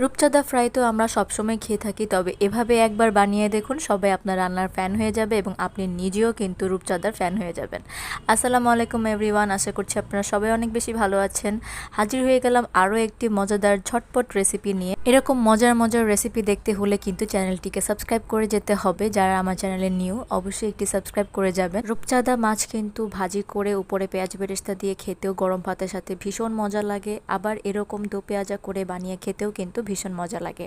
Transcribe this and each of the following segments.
রূপচাঁদা ফ্রাই তো আমরা সবসময় খেয়ে থাকি, তবে এভাবে একবার বানিয়ে দেখুন, সবাই আপনার রান্নার ফ্যান হয়ে যাবে এবং আপনি নিজেও কিন্তু রূপচাঁদার ফ্যান হয়ে যাবেন। আসসালামু আলাইকুম এভরিওয়ান আশা করছি আপনারা সবাই অনেক বেশি ভালো আছেন। হাজির হয়ে গেলাম আরও একটি মজাদার ঝটপট রেসিপি নিয়ে। এরকম মজার মজার রেসিপি দেখতে হলে কিন্তু চ্যানেলটিকে সাবস্ক্রাইব করে যেতে হবে। যারা আমার চ্যানেলে নিউ অবশ্যই একটি সাবস্ক্রাইব করে যাবেন। রূপচাঁদা মাছ কিন্তু ভাজি করে উপরে পেঁয়াজ বেরেস্তা দিয়ে খেতেও গরম ভাতের সাথে ভীষণ মজা লাগে। আবার এরকম দো পেঁয়াজা করে বানিয়ে খেতেও কিন্তু ভীষণ মজা লাগে।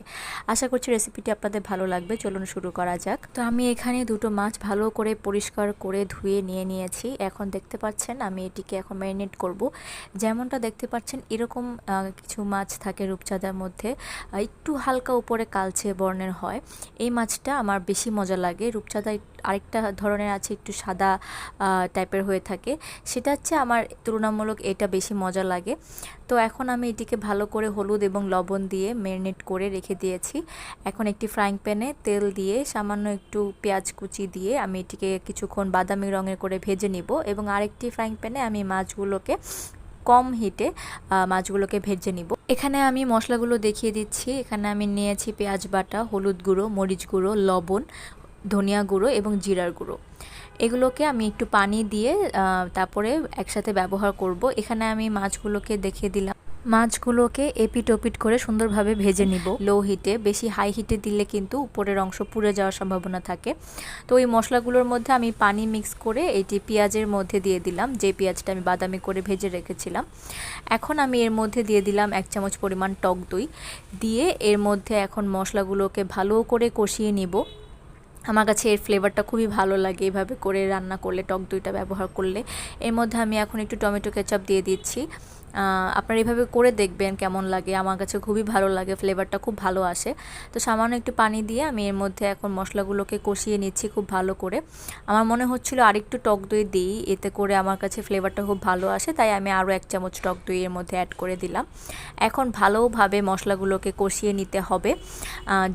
আশা করছি রেসিপিটি আপনাদের ভালো লাগবে। চলুন শুরু করা যাক। তো আমি এখানে দুটো মাছ ভালো করে পরিষ্কার করে ধুয়ে নিয়ে নিয়েছি। এখন দেখতে পাচ্ছেন আমি এটিকে এখন ম্যারিনেট করব। যেমনটা দেখতে পাচ্ছেন এরকম কিছু মাছ থাকে রূপচাঁদার মধ্যে। একটু হালকা উপরে কালচে বর্ণের হয়। এই মাছটা আমার বেশি মজা লাগে। রূপচাঁদা আরেকটা ধরনের আছে, একটু সাদা টাইপের হয়ে থাকে। সেটা হচ্ছে আমার তুলনামূলক এটা বেশি মজা লাগে। তো এখন আমি এটিকে ভালো করে হলুদ এবং লবণ দিয়ে ম্যারিনেট করে রেখে দিয়েছি। এখন একটি ফ্রাইং প্যানে তেল দিয়ে সামান্য একটু পেঁয়াজ কুচি দিয়ে আমি এটিকে কিছুক্ষণ বাদামি রঙের করে ভেজে নিব এবং আরেকটি ফ্রাইং প্যানে আমি মাছগুলোকে কম হিটে মাছগুলোকে ভেজে নিব। এখানে আমি মশলাগুলো দেখিয়ে দিচ্ছি। এখানে আমি নিয়েছি পেঁয়াজ বাটা, হলুদ গুঁড়ো, মরিচ গুঁড়ো, লবণ ধনিয়া গুঁড়ো এবং জিরার গুঁড়ো। এগুলোকে আমি একটু পানি দিয়ে তারপরে একসাথে ব্যবহার করব। এখানে আমি মাছগুলোকে দেখিয়ে দিলাম। মাছগুলোকে এপিট ওপিট করে সুন্দরভাবে ভেজে নিব। লো হিটে, বেশি হাই হিটে দিলে কিন্তু উপরের অংশ পুড়ে যাওয়ার সম্ভাবনা থাকে। তো ওই মশলাগুলোর মধ্যে আমি পানি মিক্স করে এটি পেঁয়াজের মধ্যে দিয়ে দিলাম, যে পেঁয়াজটা আমি বাদামি করে ভেজে রেখেছিলাম। এখন আমি এর মধ্যে দিয়ে দিলাম এক চামচ পরিমাণ টক দই। দিয়ে এর মধ্যে এখন মশলাগুলোকে ভালো করে কষিয়ে নিব। আমার কাছে এর ফ্লেভারটা খুবই ভালো লাগে এভাবে করে রান্না করলে, টক দইটা ব্যবহার করলে। এর মধ্যে আমি এখন একটু টমেটো কেচাপ দিয়ে দিচ্ছি। আপনারা এভাবে করে দেখবেন কেমন লাগে। আমার কাছে খুবই ভালো লাগে ফ্লেভারটা খুব ভালো আসে। তো সামান্য একটু পানি দিয়ে আমি এর মধ্যে এখন মশলাগুলোকে কষিয়ে নিচ্ছি খুব ভালো করে। আমার মনে হচ্ছিল আরেকটু টক দই দিই, এতে করে আমার কাছে ফ্লেভারটা খুব ভালো আসে, তাই আমি আরও এক চামচ টক দই এর মধ্যে অ্যাড করে দিলাম। এখন ভালোভাবে মশলাগুলোকে কষিয়ে নিতে হবে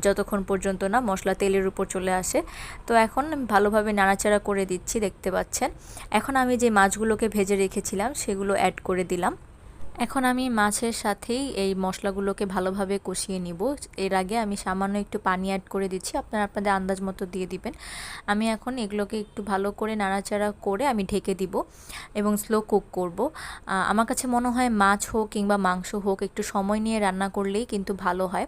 যতক্ষণ পর্যন্ত না মশলা তেলের উপর চলে আসে। তো এখন ভালোভাবে নাড়াচাড়া করে দিচ্ছি, দেখতে পাচ্ছেন। এখন আমি যে মাছগুলোকে ভেজে রেখেছিলাম, সেগুলো অ্যাড করে দিলাম। এখন আমি মাছের সাথেই এই মশলাগুলোকে ভালোভাবে কষিয়ে নিব। এর আগে আমি সামান্য একটু পানি অ্যাড করে দিচ্ছি, আপনারা আপনাদের আন্দাজ মতো দিয়ে দিবেন। আমি এখন এগুলোকে একটু ভালো করে নাড়াচাড়া করে আমি ঢেকে দিব এবং স্লো কুক করব। আমার কাছে মনে হয় মাছ হোক কিংবা মাংস হোক, একটু সময় নিয়ে রান্না করলেই কিন্তু ভালো হয়।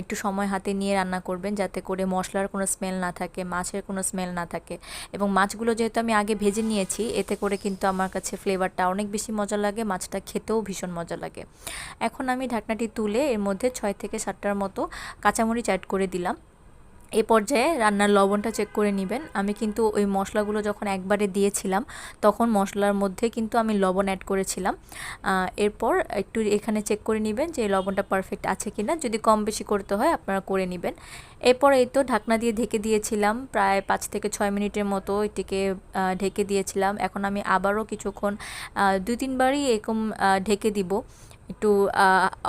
একটু সময় হাতে নিয়ে রান্না করবেন যাতে করে মশলার কোনো স্মেল না থাকে, মাছের কোনো স্মেল না থাকে। এবং মাছগুলো যেহেতু আমি আগে ভেজে নিয়েছি, এতে করে কিন্তু আমার কাছে ফ্লেভারটা অনেক বেশি মজা লাগে, মাছটা খেতেও ভীষণ ভীষণ মজা লাগে। এখন আমি ঢাকনাটি তুলে এর মধ্যে ছয় থেকে সাতটার মতো কাঁচামরিচ অ্যাড করে দিলাম। এ পর্যায়ে রান্নার লবণটা চেক করে নেবেন। আমি কিন্তু ওই মশলাগুলো যখন একবারে দিয়েছিলাম, তখন মশলার মধ্যে কিন্তু আমি লবণ অ্যাড করেছিলাম। এরপর একটু এখানে চেক করে নেবেন যে লবণটা পারফেক্ট আছে কি না যদি কম বেশি করতে হয়, আপনারা করে নেবেন। এরপর এই তো ঢাকনা দিয়ে ঢেকে দিয়েছিলাম, প্রায় পাঁচ থেকে ছয় মিনিটের মতো এটিকে ঢেকে দিয়েছিলাম। এখন আমি আবারও কিছুক্ষণ দুই তিনবারই এরকম ঢেকে দিব। একটু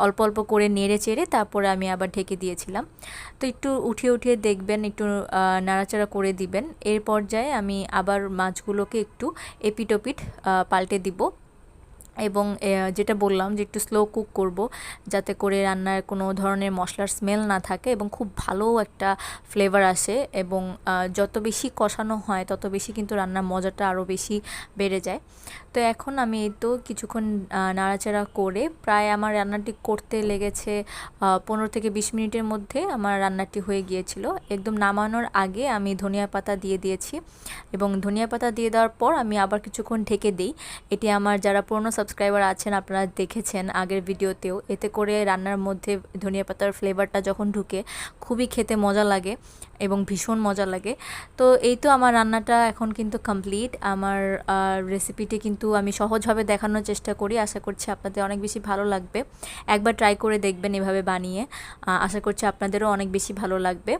অল্প অল্প করে নেড়ে চেড়ে তারপরে আমি আবার ঢেকে দিয়েছিলাম। তো একটু উঠিয়ে উঠিয়ে দেখবেন, একটু নাড়াচাড়া করে দিবেন। এর পর্যায়ে আমি আবার মাছগুলোকে একটু এপিটোপিট পাল্টে দিব। এবং যেটা বললাম যে একটু স্লো কুক করব, যাতে করে রান্নার কোনো ধরনের মশলার স্মেল না থাকে এবং খুব ভালো একটা ফ্লেভার আসে এবং যত বেশি কষানো হয়, তত বেশি কিন্তু রান্নার মজাটা আরও বেশি বেড়ে যায়। তো এখন আমি তো কিছুক্ষণ নাড়াচাড়া করে প্রায় আমার রান্নাটি করতে লেগেছে পনেরো থেকে বিশ মিনিটের মধ্যে আমার রান্নাটি হয়ে গিয়েছিল। একদম নামানোর আগে আমি ধনিয়া পাতা দিয়ে দিয়েছি এবং ধনিয়া পাতা দিয়ে দেওয়ার পর আমি আবার কিছুক্ষণ ঢেকে দিই। এটি আমার যারা পুরনো সাবস্ক্রাইবার আছেন, আপনারা দেখেছেন আগের ভিডিওতেও। এতে করে রান্নার মধ্যে ধনিয়া পাতার ফ্লেভারটা যখন ঢুকে, খুবই খেতে মজা লাগে এবং ভীষণ মজা লাগে। তো এই তো আমার রান্নাটা এখন কিন্তু কমপ্লিট আমার রেসিপিটি কিন্তু আমি সহজভাবে দেখানোর চেষ্টা করি। আশা করছি আপনাদের অনেক বেশি ভালো লাগবে। একবার ট্রাই করে দেখবেন এভাবে বানিয়ে। আশা করছি আপনাদেরও অনেক বেশি ভালো লাগবে।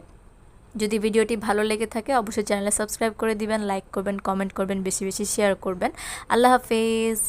যদি ভিডিওটি ভালো লেগে থাকে, অবশ্যই চ্যানেলে সাবস্ক্রাইব করে দিবেন লাইক করবেন কমেন্ট করবেন, বেশি বেশি শেয়ার করবেন। আল্লাহ হাফেজ!